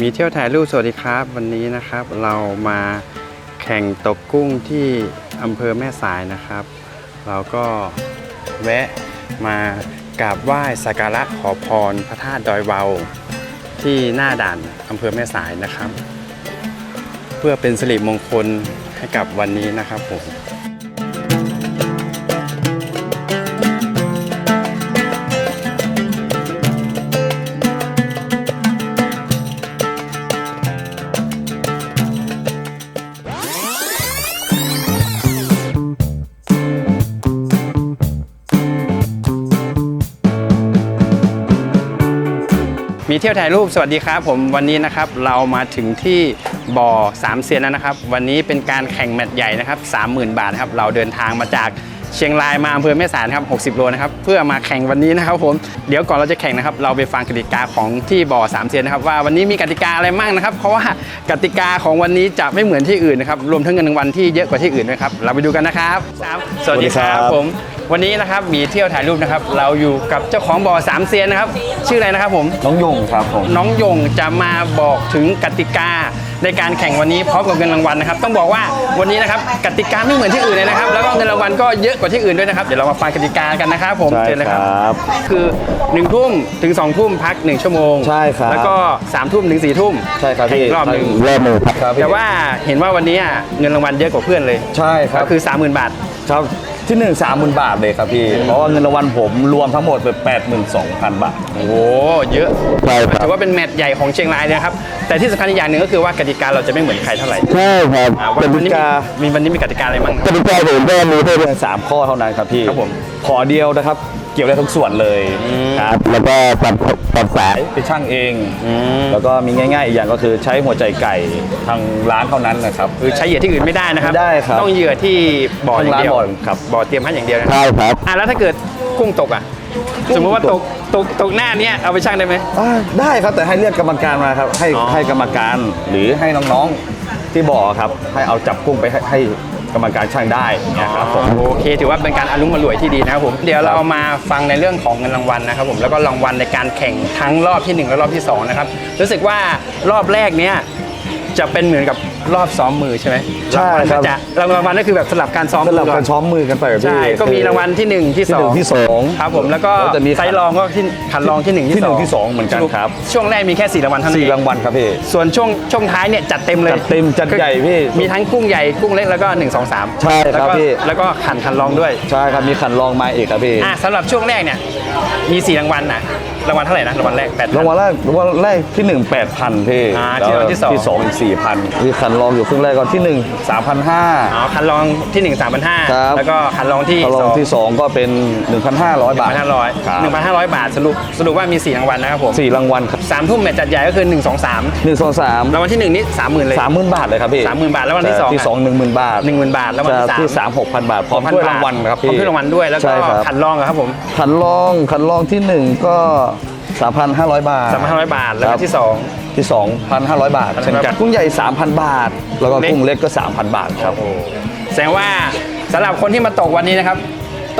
มีเที่ยวถ่ายรูปสวัสดีครับ วันนี้นะครับเรามาแข่งตกกุ้งที่อำเภอแม่สายนะครับ เราก็แวะมากราบไหว้สักการะขอพรพระธาตุดอยเวาที่หน้าด่านอำเภอแม่สายนะครับ เพื่อเป็นสิริมงคลให้กับวันนี้นะครับผม มีเที่ยวถ่ายรูปสวัสดีครับผมวันนี้นะครับเรามาถึงที่บ่อสามเซียนแล้วนะครับ วันนี้เป็นการแข่งแมตช์ใหญ่นะครับ30,000 บาทนะครับเราเดินทางมาจากเชียงรายมาอำเภอแม่สายครับ60 โลนะครับเพื่อมาแข่งวันนี้นะครับผมเดี๋ยวก่อนเราจะแข่งนะครับเราไปฟังกติกาของที่บ่อสามเซียนนะครับว่าวันนี้มีกติกาอะไรบ้างนะครับเพราะว่ากติกาของวันนี้จะไม่เหมือนที่อื่นนะครับรวมทั้งเงินรางวัลที่เยอะกว่าที่อื่นด้วยครับเราไปดูกันนะครับสวัสดีครับผม วันนี้นะครับมีเที่ยวถ่ายรูปนะครับ เราอยู่กับเจ้าของบ่อสามเซียนนะครับ ชื่ออะไรนะครับผม น้องยงครับผม น้องยงจะมาบอกถึงกติกาในการแข่งวันนี้พร้อมกับเงินรางวัลนะครับ ต้องบอกว่าวันนี้นะครับกติกาไม่เหมือนที่อื่นเลยนะครับ แล้วก็เงินรางวัลก็เยอะกว่าที่อื่นด้วยนะครับ เดี๋ยวเรามาฟังกติกากันนะครับผมใช่เชิญเลยคครับรับคือ1นึ่ทุ่มถึง2องทุ่มพัก 1 ชั่วโมงใช่ครับ แล้วก็3ามทุ่มถึง4ี่ทุ่มใช่ครับแข่งพี่อีกรอบหนึ่งรอบหนึ่งครับพี่แต่ว่าเห็นว่าวันนี้เงินรางวัลเยอะกว่าเพื่อนเลย ใช่ครับก็คือ 30,000 บาท ครับ ที่หนึ่งสามหมื่นบาทเลยครับพี่ เพราะว่าเงินรางวัลผมรวมทั้งหมดเป็นแปดหมื่นสองพันบาท โอ้โหเยอะใช่ครับ ถือว่าเป็นแมตช์ใหญ่ของเชียงรายเลยนะครับ แต่ที่สำคัญอีกอย่างหนึ่งก็คือว่ากติกาเราจะไม่เหมือนใครเท่าไหร่ใช่ครับอ่าวันกวันตินี้กามีมีวันนี้มีกติกาอะไรบ้างคกรับติกาผมก็มีเพียงสามข้อเท่านั้นครับพี่ครับผม ขอเดียวนะครับ เกี่ยวได้ทุกส่วนเลยอืมครับแล้วก็ปรับปรับสายไปช่างเองอืมแล้วก็มีง่ายๆอีกอย่างก็คือใช้หัวใจไก่ทางร้านเท่านั้นนะครับคือใช้เหยื่อที่อื่นไม่ได้นะครับไม่ได้ครับต้องเหยื่อที่บ่ออย่างเดียวทางร้านบ่อครับบ่อเตรียมให้อย่างเดียวนะใช่ครับอะแล้วถ้าเกิดกุ้งตกอะสมมติว่าตกตกตกหน้าเนี้ยเอาไปช่างได้ไหมอ่าได้ครับแต่ให้เรียกกรรมการมาครับให้อ๋อให้กรรมการหรือให้น้องๆที่บ่อครับ ให้เอาจับกุ้งไปให้ให้ กรรมการช่างได้นะครับผมโอเค ถือว่าเป็นการอารมณ์มารวยที่ดีนะครับผมเดี๋ยวเรามาฟังในเรื่องของเงินรางวัลนะครับผมแล้วก็รางวัลในการแข่งทั้งรอบที่หนึ่งและรอบที่สองนะครับรู้สึกว่ารอบแรกเนี้ย จะเป็นเหมือนกับรอบซ้อมมือใช่ไหมใช่ครับางวัลก็จะรางวัลก็คือแบบสลับการซ้อมสมืลับอก่กันนช้อมมือกันไปแบบใช่พี่ก็มีรางวัลที่หนึ่งที่ที่สหอนึ่งงที่สองครับผมแล้วก็แล้วจะมีไซส์รองก็ที่ขันรองที่หนึ่งที่หนึ่งสที่สองเหมือนกันครับ ช่วงแรกมีแค่สี่รางวัลเท่านั้นสี่เองรางวัลครับพี่ ส่วนช่วงช่วงท้ายเนี่ยจัดเต็มเลยจัดเต็มจัดใหญ่พี่มีทั้งกุ้งใหญ่กุ้งเล็กแล้วก็ 1 2 3ใช่ครับแล้วก็พี่ แล้วก็ขันขันรองด้วย ใช่ครับมีขันรองมาอีกครับพี่ อะสำหรับช่วงแรกเนี่ยมีสี่รางวัลนะ รางวัลเท่าไหร่นะรางวัลแรกแปด รางวัลแรกรางวัลแรกที่หนึ่งแปดพันพี่อ่าแล้วที่รางวัลที่สอง ที่สองอีกสี่พันมีขันรองอยู่ครึ่งแรกก่อนที่หนึ่งสามพันห้า อ๋อขันรองที่1 3 5 0 ครับ 0แล้วก็ขันรองที่ขันรองที่สองก็เป็นหนึ่งพันห้าร้อยบาท1 5 0 0ครับ1,500 บาทสรุปสรุปว่ามีสี่รางวัลนะครับผมสี่รางวัลครับสามทุ่มเนี่ยจัดใหญ่ก็คือ 1 2 3 หนึ่งสองสามรางวัลที่หนึ่งนี่สามหมื่นเลย สามหมื่นบาทเลยครับพี่30,000บาทแล้ววันที่สองที่สองหนึ่งหมื่นบาทหนึ่งหมื่นบาท แล้ววันจะที่สามที่สามหกพันบาทพร้อมถ้วยรางวัลครับพร้อมพี่ถ้วยรางวัลด้วยแล้วก็ใช่ครับขันรองอะครับผม ขันรองขันรองที่หนึ่งก็ สามพันห้าร้อยบาทสามพันห้าร้อยบาท แล้วครัก็บที่สองที่สองพันห้าร้อยบาทเช่นกันกุ้งใหญ่สามพันบาท แล้วก็เล็กกุ้งเล็กก็สามพันบาทครับแสดงว่าสำหรับคนที่มาตกวันนี้นะครับ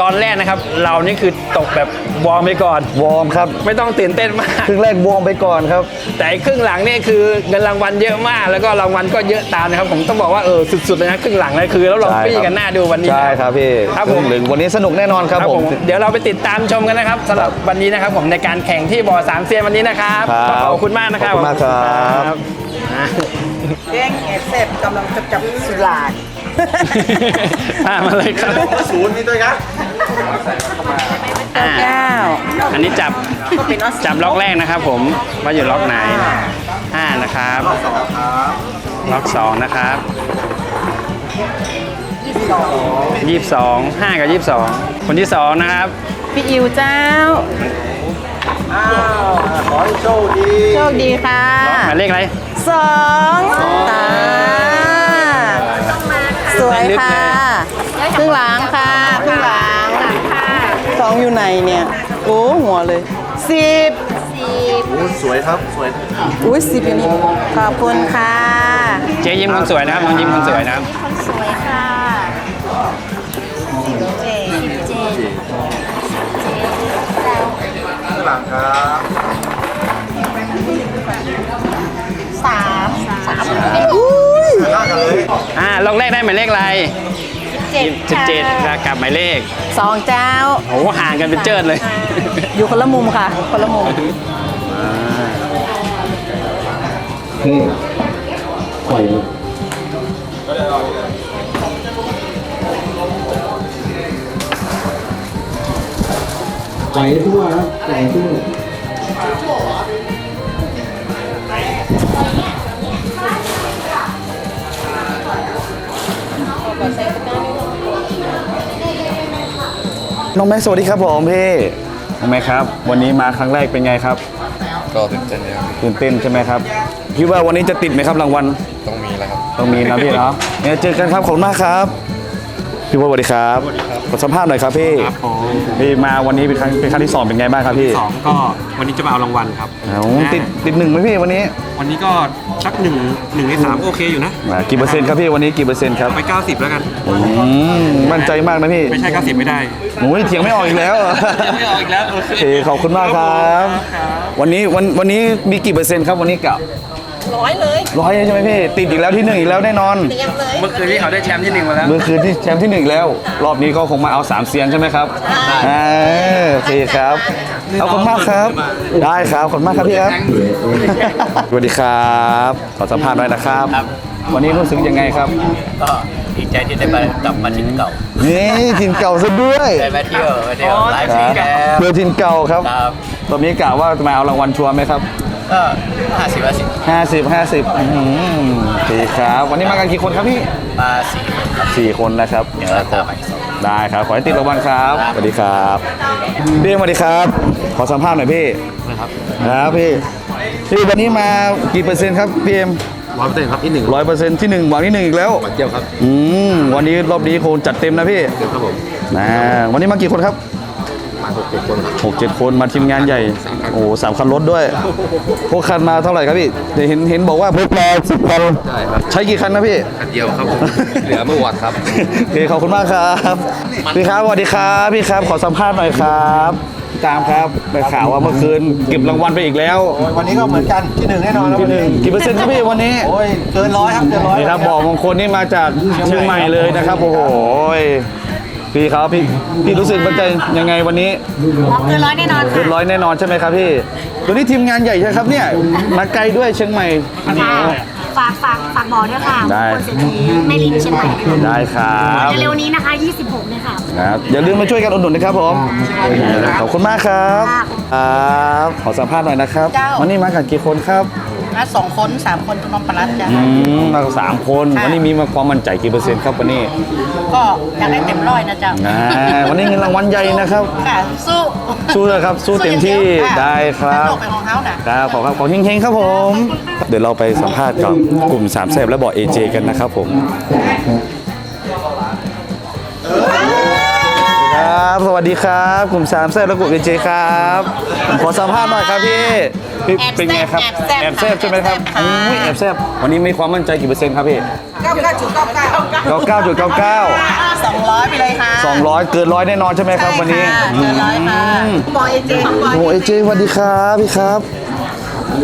ตอนแรกนะครับ เรานี่คือตกแบบวอร์มไปก่อน วอร์มครับ ไม่ต้องตื่นเต้นมาก ครึ่งแรกวอร์มไปก่อนครับ แต่ครึ่งหลังนี่คือเงินรางวัลเยอะมาก แล้วก็รางวัลก็เยอะตามนะครับ ผมต้องบอกว่าเออสุดๆเลยนะครึ่งหลังเลยคือแล้วลองใช่ครับปี้กันหน้าดูวันนี้ใช่นะครับพี่ครับผมหรือวันนี้สนุกแน่นอนครับผม เดี๋ยวเราไปติดตามชมกันนะครับสำหรับวันนี้นะครับผมในการแข่งที่บ่อสามเซียนวันนี้นะครับครับขอบคุณมากนะครับขอบคุณมากครับอะแกงแอบแซ่บกำลังจะจับสุรากอะมาเลยครับศูนย์นี่ด้วยครับ อะเก้าอันนี้จับก็เป็นออสจับล็อกแรกนะครับ ผมว่าอยู่ล็อกไหนห้านะครับ ล็อกสองนะครับยี่สิบสองห้ากับยี่สิบสองคนที่สองนะครับ พี่อิวเจ้าอ้าวขอให้โชคดีโชคดีค่ะหมายเลขอะไรสองตาสวยค่ะ องอยู่ไหนเนี่ย โอ้หัวเลยสิบโอ้สวยครับ สวยอุ้ยสิบอยู่นี่ขอบคุณค่ะ เจ๊ยิ้มคนสวยนะครับน้องยิ้มคนสวยนะครับสวยค่ะเจเจข้างหลังครับอ่าล็อกแรกได้หมายเลขอะไร เจ็ดสิบเจ็ดค่ะกับหมายเลขสองเจ้า โอ้โหห่างกันเป็นเจิดเลย อยู่คนละมุมค่ะ คนละมุมไหลทั่วครับไหลทั่ว น้องแม็กซ์สวัสดีครับผมพี่น้องแม็กซ์ครับ วันนี้มาครั้งแรกเป็นไงครับก็ตื่นเต้นเลยครับตื่นเต้นใช่ไหมครับคิดว่าวันนี้จะติดไหมครับรางวัลต้องมีแล้วครับต้องมีนะพี่เนาะเนี่ยเจอกันครับขอบคุณมากครับพี่ว่าสวัสดีครับ ขอสัมภาษณ์หน่อยครับพี่ครับผมพี่มาวันนี้เป็นครั้งเป็นครั้งที่สองเป็นไงบ้างครับพี่สองก็วันนี้จะมาเอารางวัลครับเอาติดติดหนึ่งไหมพี่วันนี้วันนี้ก็สักหนึ่งหนึ่งในสามก็โอเคอยู่นะอ่ากี่เปอร์เซ็นต์ครับพี่วันนี้กี่เปอร์เซ็นต์ครับไปเก้าสิบแล้วกัน อืมมั่นใจมากนะพี่ไม่ใช่เก้าสิบไม่ได้ โอ้ยเถียงไม่ออกอีกแล้วไม่ออกอีกแล้วโอโอเคเคขอบคุณมากครับ วันนี้วันวันนี้มีกี่เปอร์เซ็นต์ครับวันนี้กับ ร้อยเลยร้อยใช่ไหมพี่ ติดอีกแล้วที่หนึ่งอีกแล้วแน่นอน เตรียมเลยเมื่อคืนที่เขาได้แชมป์ที่หนึ่งมาแล้ว เมื่อคืนที่แชมป์ที่หนึ่งแล้ว รอบนี้ก็คงมาเอาสามเซียนใช่ไหมครับอ่าโอเคครับเอาขอบคุณมากครับ ได้ครับขอบคุณมากครับพี่ครับ สวัสดีครับขอสัมภาษณ์หน่อยนะครับ วันนี้รู้สึกยังไงครับ ก็ดีใจที่ได้มากลับมาถิ่นเก่านี่ถิ่นเก่าซะด้วยได้มาเที่ยวมาเที่ยวหลายคปีรับแล้วเพื่อถิ่นเก่าครับ ครับ ตอนนี้กะว่าจะมาเอารางวัลชัวร์ไหมครับ ก็ห้าสิบห้าสิบห้าสิบห้าสิบโอเคครับ วันนี้มากันกี่คนครับพี่มาสี่คนครับสี่คนนะครับเดี๋ยวเราตามไปสองได้ครับ ขอให้ติดรางวัลครับ สวัสดีครับพี่เอ็มสวัสดีครับ ขอสัมภาษณ์หน่อยพี่นะครับครับพี่ พี่วันนี้มากี่เปอร์เซ็นต์ครับพี่เอ็มร้อยเปอร์เซ็นต์ครับที่หนึ่งร้อยเปอร์เซ็นต์ที่หนึ่งหวังที่หนึ่งอีกแล้วเที่ยวครับ อืม วันนี้รอบนี้คงจัดเต็มนะพี่เที่ยวครับผมนะวันนี้มากี่คนครับ มาหกเจ็ดคนครับหกเจ็ดคนมาทีมงานใหญ่ โอ้สามคันรถด้วย พวกคันมาเท่าไหร่ครับพี่เดี๋ยวเห็นเห็นบอกว่าพวกเราสิบคันใช่ครับ ใช้กี่คันนะพี่ คันเดียวครับผม เหลือเมื่อวานครับ โอเคขอบคุณมากครับพี่ครับสวัสดีครับพี่ครับขอสัมภาษณ์หน่อยครับ ตามครับได้ข่าวว่าเมื่อคืนเก็บรางวัลไปอีกแล้วโอ้ยวันนี้ก็เหมือนกันที่หนึ่งแน่นอนครับที่หนึ่งกี่เปอร์เซ็นต์ครับพี่วันนี้ โอ้ยเกินร้อยครับเกินร้อยนี่ครับบอกมงคลนี่มาจากเชียงใหม่เลยนะครับโอ้โห พี่ครับพี่พี่รู้สึกมั่นใจยังไงวันนี้เกินร้อยแน่นอนเกินร้อยแน่นอนใช่ไหมครับพี่ตัวนี้ทีมงานใหญ่ใช่ไหมครับเนี่ยมาไกลด้วยเชียงใหม่ค่ะฝากฝากฝากบอกด้วยค่ะได้คนเศรษฐีแม่ลินเชียงใหม่ได้ครับเร็วๆนี้นะคะ 26เลยค่ะครับอย่าลืมมาช่วยกันอุดหนุนนะครับผมขอบคุณมากครับครับขอสัมภาษณ์หน่อยนะครับเจ้าวันนี้มากันกี่คนครับ นะสองคนสามคนตุ้น้องปลาร้าจ้ะอืมมากันสามคนวันนี้มีมาความมั่นใจกี่เปอร์เซ็นต์ครับวันนี้ก็อยากได้เต็มร้อยนะเจ้าอ่าวันนี้เงินรางวัลใหญ่นะครับ ค่ะสู้สู้เลยครับสู้เต็มที่ได้ครับโลกเป็นของเขาน่ะ ครับขอครับขอเฮงๆครับผม เดี๋ยวเราไปสัมภาษณ์กับกลุ่มสามแซบและบอกเอเจกันนะครับผม สวัสดีครับ กลุ่มสามแซบและกลุ่มเอเจครับผมขอสัมภาษณ์หน่อยครับพี่พี่แอบแซ่บเป็นไงครับแอบแซ่บใช่ไหมครับค่ะอุ้ยแอบแซบวันนี้มีความมั่นใจกี่เปอร์เซ็นต์ครับพี่เก้าเก้าจุดเก้าเก้าเก้าเก้าจุดเก้าเก้าสองร้อยไปเลยค่ะสองร้อยเกินร้อยแน่นอนใช่ไหมครับวันนี้ใช่ค่ะเกินร้อยค่ะบอยเอเจของบอยโอ้เอเจสวัสดีครับพี่ครับ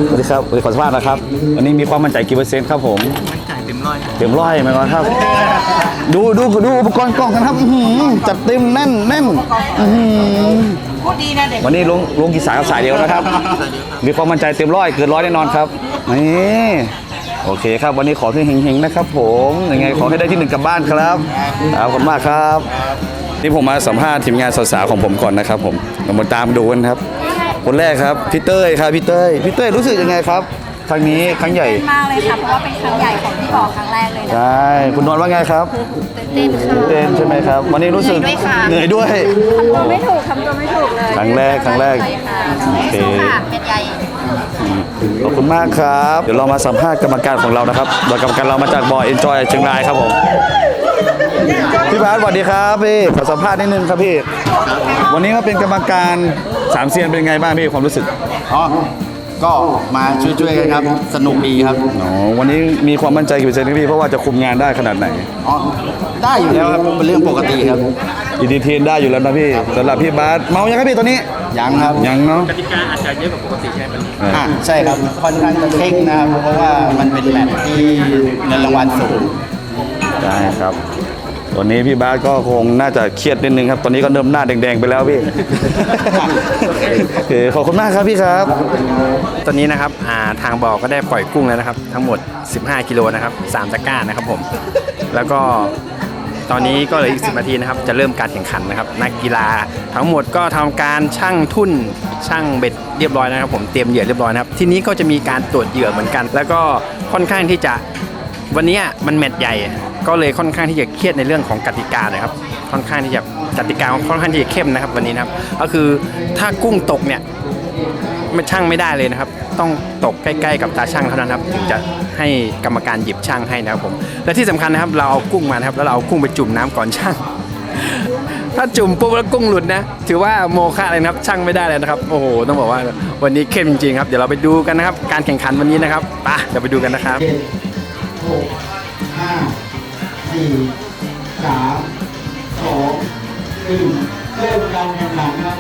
สวัสดีครับขอสัมภาษณ์นะครับ วันนี้มีความมั่นใจกี่เปอร์เซ็นต์ครับผมจ่ายเต็มร้อยเต็มร้อยไหมก่อนครับ ดูดูดูอุปกรณ์กล้องกันครับอื้อหือจัดเต็มแน่นแน่นอื้อหือพูดดีนะเด็กวันนี้ลงลงกี่สายกับสายเดียวนะครับมีความมั่นใจเต็มร้อยเกินร้อยแน่นอนครับนี่โอเคครับวันนี้ขอให้เฮงๆนะครับ ผมยังไงขอให้ได้ที่หนึ่งกลับบ้านครับขอบคุณมากครับนี่ผมมาสัมภาษณ์ทีมงานสาวๆของผมก่อนนะครับ ผมเรามาตามดูกันครับ คนแรกครับพี่เต้ยครับพี่เต้ยพี่เต้ยรู้สึกยังไงครับ ครั้งนี้ครั้งใหญ่ มากเลยค่ะ เพราะว่าเป็นครั้งใหญ่ของพี่บอกครั้งแรกเลยนะใช่คุณนวลว่าไงครับตื่นเต้นค่ะเต้นใช่ไหมครับ วันนี้รู้สึกเหนื่อยด้วยค่ะ เหนื่อยด้วย ทำตัวไม่ถูกทำตัวไม่ถูกเลยครั้งแรกครั้งแรกใช่ค่ะโอเคสู้ค่ะเป็นใหญ่ ขอบคุณมากครับ เดี๋ยวเรามาสัมภาษณ์กรรมการของเรานะครับโดยกรรมการเรามาจากบ่อเอ็นจอยเชียงรายครับผม พี่บาสสวัสดีครับพี่ขอสัมภาษณ์นิดนึงครับพี่ วันนี้มาเป็นกรรมการสามเซียนเป็นไงบ้างพี่ความรู้สึก อ๋อ ก็มาช่วยๆกันครับ สนุกดีครับ อ๋อวันนี้มีความมั่นใจกี่เปอร์เซ็นต์ครับพี่เพราะว่าจะคุมงานได้ขนาดไหนอ๋อได้อยู่แล้วครับเป็นเรื่องปกติครับอินดีเทนได้อยู่แล้วนะพี่สำหรับพี่บาสเมายังครับพี่ตัวนี้ยังครับยังเนาะกติกาอาจจะเยอะกว่าปกติใช่ไหมอะใช่ครับค่อนข้างจะเคร่งนะครับเพราะว่ามันเป็นแมตช์ที่เงินรางวัลสูง ได้ครับ วันนี้พี่บาสก็คงน่าจะเครียดนิดนึงครับ ตอนนี้ก็เริ่มหน้าแดงๆไปแล้วพี่โอเคขอบคุณมากครับพี่ครับ ตอนนี้นะครับอ่าทางบ่อก็ได้ปล่อยกุ้งแล้วนะครับ ทั้งหมด 15 กิโลนะครับ3ตะกร้านะครับผม แล้วก็ตอนนี้ก็เหลืออีก 10 นาทีนะครับ จะเริ่มการแข่งขันนะครับ นักกีฬาทั้งหมดก็ทำการชั่งทุ่นชั่งเบ็ดเรียบร้อยนะครับ ผมเตรียมเหยื่อเรียบร้อยนะครับ ทีนี้ก็จะมีการตรวจเหยื่อเหมือนกัน แล้วก็ค่อนข้างที่จะ วันนี้มันแมตช์ใหญ่ ก็เลยค่อนข้างที่จะเครียดในเรื่องของกติกานะครับ ค่อนข้างที่จะกติกาค่อนข้างที่จะเข้มนะครับ วันนี้นะครับ ก็คือถ้ากุ้งตกเนี่ยไม่ช่างไม่ได้เลยนะครับ ต้องตกใกล้ๆกับตาช่างเท่านั้นครับ ถึงจะให้กรรมการหยิบช่างให้นะครับผม และที่สำคัญนะครับ เราเอากุ้งมานะครับ แล้วเราเอากุ้งไปจุ่มน้ำก่อนช่าง ถ้าจุ่มปุ๊บแล้วกุ้งหลุดนะ ถือว่าโมฆะเลยนะครับ ช่างไม่ได้เลยนะครับ โอ้โห ต้องบอกว่าวันนี้เข้มจริงๆครับ เดี๋ยวเราไปดูกันนะครับ การแข่งขันวันนี้นะครับ ไป เดี๋ยวไปดูกันนะครับ หกห้าสี่สามสองหนึ่งเริ่มการแข่งขันครับ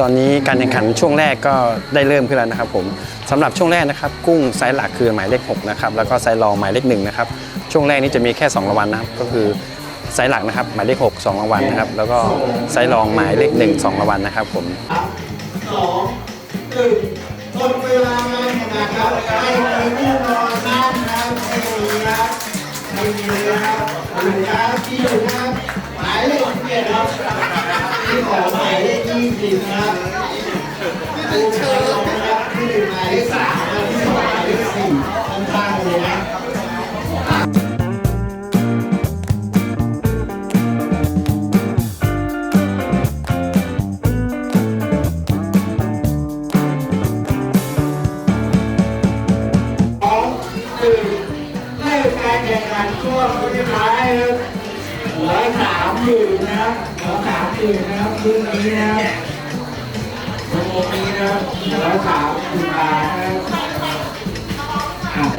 ตอนนี้การแข่งขันช่วงแรกก็ได้เริ่มขึ้นแล้วนะครับผมสำหรับช่วงแรกนะครับ กุ้งไซส์หลักคือหมายเลข6นะครับแล้วก็ไซส์รองหมายเลข1นะครับช่วงแรกนี้จะมีแค่ 2รางวัลนะครับก็คือไซส์หลักนะครับหมายเลข6 2รางวัลนะครับแล้วก็ไซส์รองหมายเลข1 2รางวัลนะครับผมสองหนึ่งหมดเวลางานแข่งขันครับไม่มีผู้นอนนั่งนะครับไม่มีครับไม่มีนะครับหนึ่งครับที่หนึ่งครับหมายเลขสิบเอ็ดครับที่สองหมายเลข ยี่สิบครับที่สองนะครับที่หนึ่งหมายเลขสาม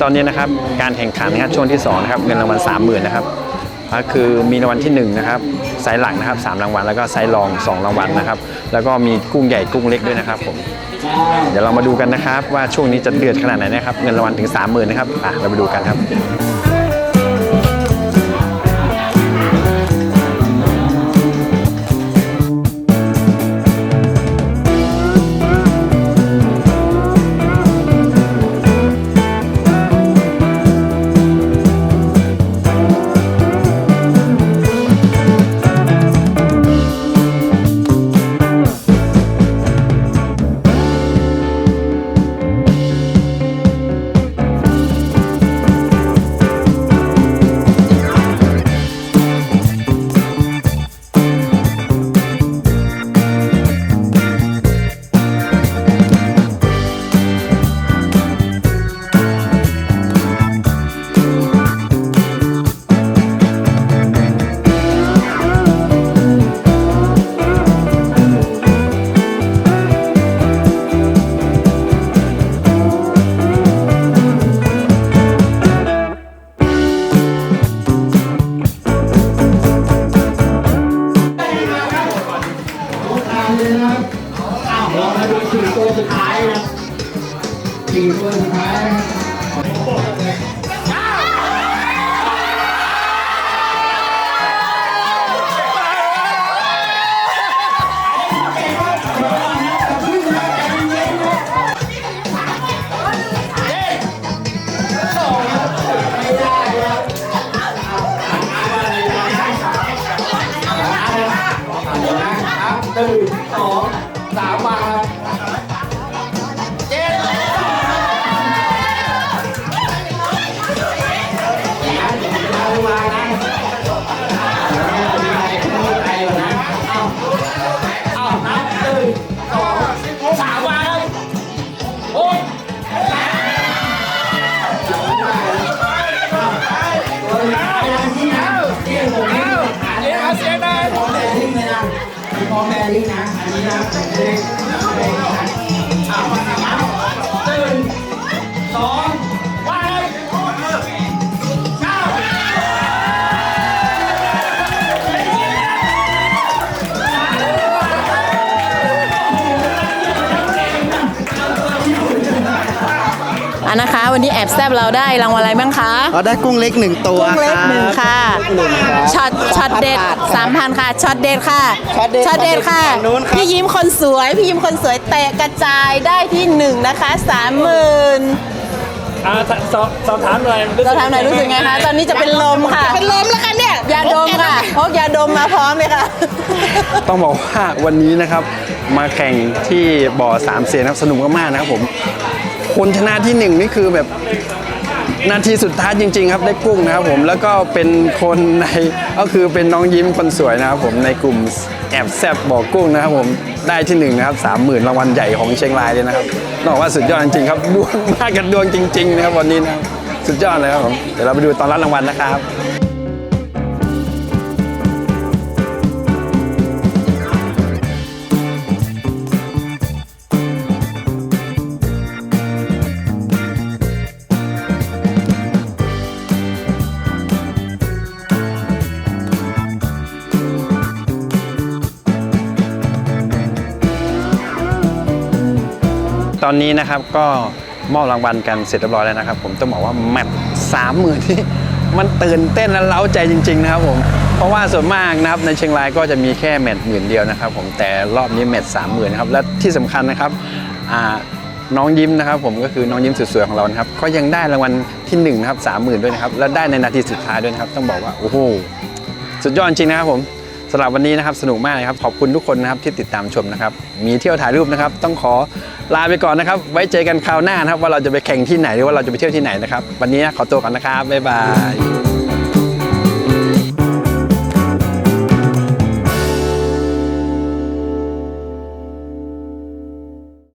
ตอนนี้นะครับการแข่งขันนะครับช่วงที่2นะครับเงินรางวัล30,000นะครับก็คือมีรางวัลที่1นะครับไซส์หลักนะครับ3รางวัลแล้วก็ไซส์รอง 2 รางวัลนะครับ แล้วก็มีกุ้งใหญ่กุ้งเล็กด้วยนะครับผมเดี๋ยวเรามาดูกันนะครับว่าช่วงนี้จะเดือดขนาดไหนนะครับเงินรางวัลถึง 30,000นะครับอะเราไปดูกันครับ นึ่งสองสามมาครับ Não, não, Obrigada. อะนะคะ วันนี้แอบแซบเราได้รางวัลอะไรบ้างคะ เราได้กุ้งเล็กหนึ่งตัวกุ้งเล็กหนึ่งค่ะหนึ่งครับ ช็อตช็อตเด็ดสามพันค่ะ ช็อตเด็ดค่ะช็อตเด็ดช็อตเด็ดค่ะ ฝั่งนู้นครับ พี่ยิ้มคนสวย พี่ยิ้มคนสวยเตะกระจายได้ที่หนึ่งนะคะสามหมื่นอ่าสอบสอบถามหน่อยเราทำไหนรู้สึกไงคะ ตอนนี้จะเป็นลมค่ะ เป็นลมแล้วค่ะเนี่ยยาดมค่ะพกยาดมมาพร้อมเลยค่ะ ต้องบอกว่าวันนี้นะครับมาแข่งที่บ่อสามเสียนะครับสนุกมากๆนะครับผม คนชนะที่หนึ่งนี่คือแบบนาทีสุดท้ายจริง ๆ ครับได้กุ้งนะครับผมแล้วก็เป็นคนในก็คือเป็นน้องยิ้มคนสวยนะครับผมในกลุ่มแอบแซบบอกกุ้งนะครับผมได้ที่หนึ่งนะครับสามหมื่นรางวัลใหญ่ของเชียงรายเลยนะครับต้องบอกว่าสุดยอดจริงๆครับดวงมากกับดวงจริง ๆ นะครับวันนี้นะครับสุดยอดเลยครับผมเดี๋ยวเราไปดูตอนรับรางวัลนะครับ อนนี้นะครับก็มอบรางวัลกันเสร็จเรียบร้อยแล้วนะครับ ผมต้องบอกว่าแมตช์สามหมื่นที่มันตื่นเต้นและเล้าใจจริง ๆ นะครับผมเพราะว่าส่วนมากนะครับในเชียงรายก็จะมีแค่แมตช์หมื่นเดียวนะครับผมแต่รอบนี้แมตช์สามหมื่นนะครับและที่สำคัญนะครับน้องยิ้มนะครับ ผมก็คือน้องยิ้มสวยๆของเรานะครับก็ยังได้รางวัลที่หนึ่งนะครับสามหมื่นด้วยนะครับและได้ในนาทีสุดท้ายด้วยนะครับ ต้องบอกว่าโอ้โหสุดยอดจริงนะครับผม สำหรับวันนี้นะครับสนุกมากเลยครับขอบคุณทุกคนนะครับที่ติดตามชมนะครับมีเที่ยวถ่ายรูปนะครับ ต้องขอลาไปก่อนนะครับ ไว้เจอกันคราวหน้านะครับ ว่าเราจะไปแข่งที่ไหนหรือว่าเราจะไปเที่ยวที่ไหนนะครับ วันนี้ขอตัวก่อนนะครับบ๊ายบาย